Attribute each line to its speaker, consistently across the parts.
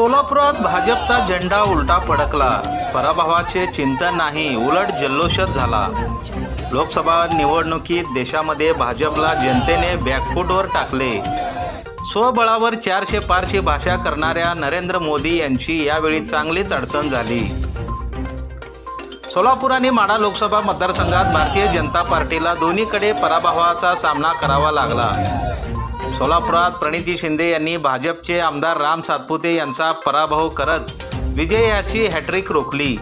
Speaker 1: सोलापुरात भाजपचा झेंडा उलटा फडकला. पराभवाचे चिंतन नाही उलट जल्लोषच झाला. लोकसभा निवडणुकीत देशामध्ये भाजपला जनतेने बॅकफूटवर टाकले. स्वबळावर चारशे पारशी भाषा करणाऱ्या नरेंद्र मोदी यांची यावेळी चांगलीच अडचण झाली. सोलापूर आणि माडा लोकसभा मतदारसंघात भारतीय जनता पार्टीला दोन्हीकडे पराभवाचा सामना करावा लागला. सोलापुरात प्रणिती शिंदे यांनी भाजपचे आमदार राम सातपुते यांचा पराभव करत विजयाची हॅट्रिक रोखली.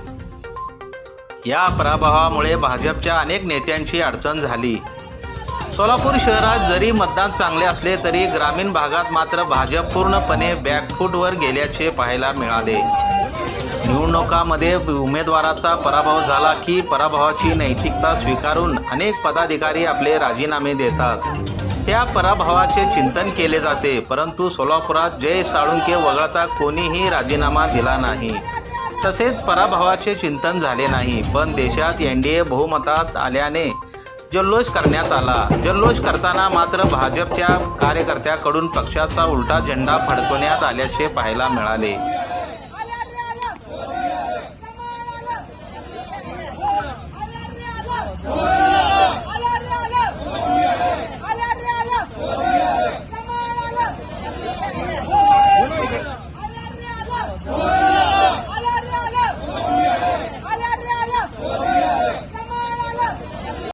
Speaker 1: या पराभवामुळे भाजपच्या अनेक नेत्यांची अडचण झाली. सोलापूर शहरात जरी मतदान चांगले असले तरी ग्रामीण भागात मात्र भाजप पूर्णपणे बॅकफूटवर गेल्याचे पाहायला मिळाले. निवडणुकामध्ये उमेदवाराचा पराभव झाला की पराभवाची नैतिकता स्वीकारून अनेक पदाधिकारी आपले राजीनामे देतात. त्या पराभवाचे चिंतन केले जाते? परंतु सोलापुरात जय साळुंके वगळता कोणीही राजीनामा दिला नाही. तसेच पराभवाचे चिंतन झाले नाही. पण देशात एन डी ए बहुमतात आल्याने जल्लोष करण्यात आला. जल्लोष करताना मात्र भाजपच्या कार्यकर्त्याकडून पक्षाचा उलटा झेंडा फडकवण्यात आल्याचे पाहायला मिळाले. Yeah.